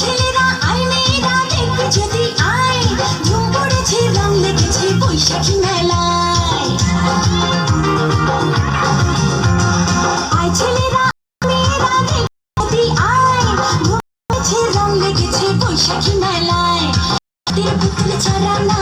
ছেলেরা আয়, মেয়েরা দেখতে যদি আয়। ঝুম পড়েছে, রং লেগেছে বৈশাখী মেলায়। আয় ছেলেরা, মেয়েরা দেখতে যদি আয়। ঝুম পড়েছে, রং লেগেছে বৈশাখী মেলায়। পুতুল ছড়ানো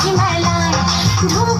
পাখি মেলায়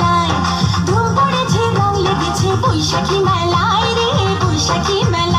মেলায়। ধুম পড়েছে রং লেগেছে বৈশাখী মেলায় রে বৈশাখী মেলায়।